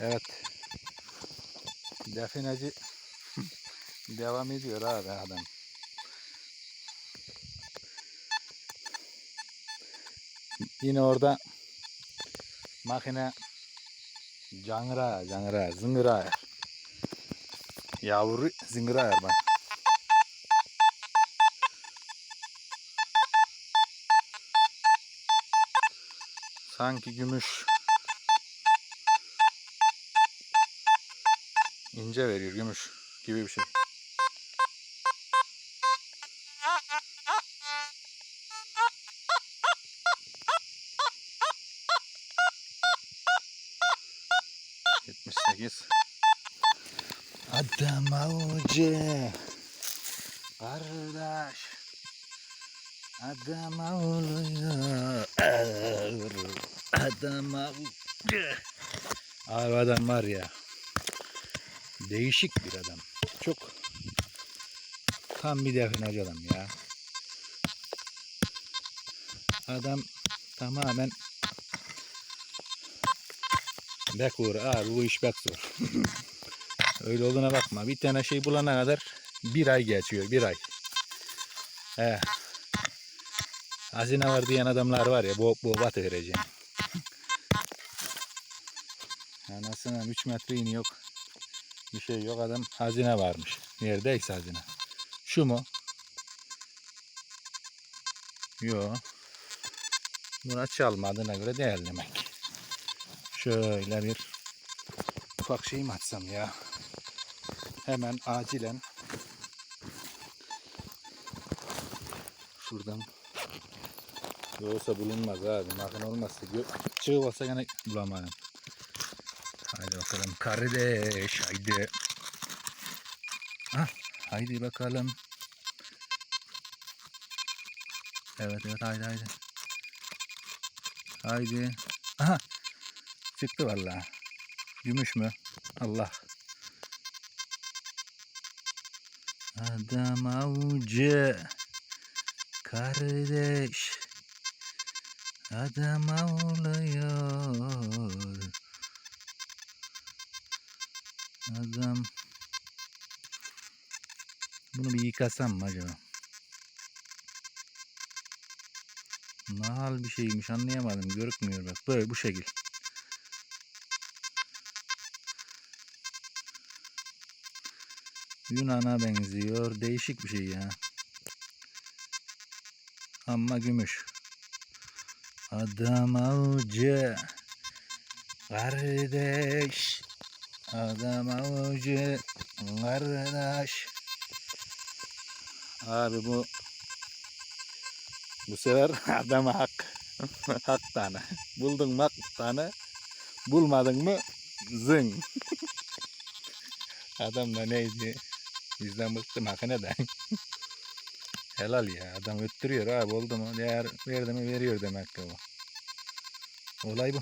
Evet. Defineci devam ediyor abi adam. Yine orada makine cangıra, cangıra, zıngıra. Yavru zıngıra bak. Sanki gümüş. İnce veriyor gümüş gibi bir şey. Yetmiş sekiz. Adam avcı. Kardeş. Adam avlıyor. Adam avcı. Abi adam var ya. Değişik bir adam. Çok tam bir definacı adam ya. Adam tamamen bek uğru. Abi bu iş bek zor. Öyle olduğuna bakma. Bir tane şey bulana kadar bir ay geçiyor. Bir ay. He. Hazine var diyen adamlar var ya. Bu, bu batı vereceğim. Anasına 3 metre in yok. Bir şey yok adam hazine varmış. Neredeyse hazine. Şu mu? Yok. Buna çalmadığına göre değil demek. Şöyle bir ufak şey mi atsam ya? Hemen acilen şuradan Yoksa bulunmaz abi. Makine olmazsa çığ olsa gene bulamayın. Bakalım kardeş haydi. Ah, haydi bakalım. Evet evet haydi haydi. Haydi. Aha. Çıktı vallahi. Gümüş mü? Allah. Adam avcı. Kardeş. Adam avlıyor. Bunu bir yıkasam mı acaba? Ne hal bir şeymiş anlayamadım. Görükmüyor bak. Böyle bu şekil. Yunan'a benziyor. Değişik bir şey ya. Ama gümüş. Adam avcı. Kardeş. Adam avcı. Kardeş. Abi bu bu sefer adama hak. hak tane. Buldun mu hak tane. Bulmadın mı zın. Adam da neydi? Bizden bıktı makineden. Helal ya. Adam öttürüyor abi oldu mu? Değer verdi mi veriyor demek ki bu. Olay bu.